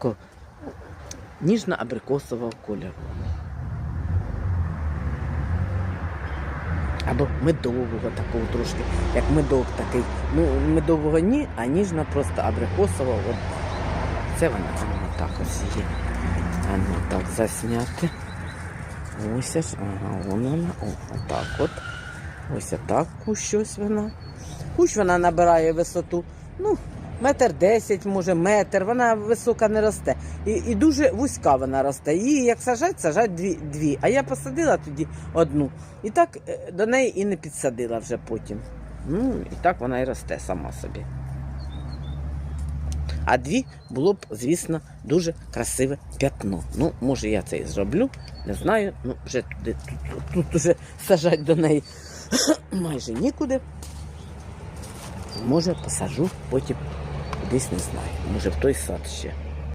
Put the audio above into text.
такого ніжно-абрикосового кольору. Або медового такого трошки, як медок такий. Ну, медового ні, а ніжно просто абрикосового. Це вона, вона так ось є. А ну так засняти. Ось аж, ага, вон вона. О, отак от. Ось отак кущ ось вона. Кущ вона набирає висоту. Ну, метр десять, може, метр. Вона висока не росте. І, і дуже вузька вона росте. Її як сажать, сажать дві, дві. А я посадила тоді одну. І так е, до неї і не підсадила вже потім. Ну, і так вона і росте сама собі. А дві було б, звісно, дуже красиве п'ятно. Ну, може, я це і зроблю, не знаю. Ну, вже туди, тут, тут уже сажать до неї майже нікуди. Може, посажу, потім кудись не знаю. Може, в той сад ще.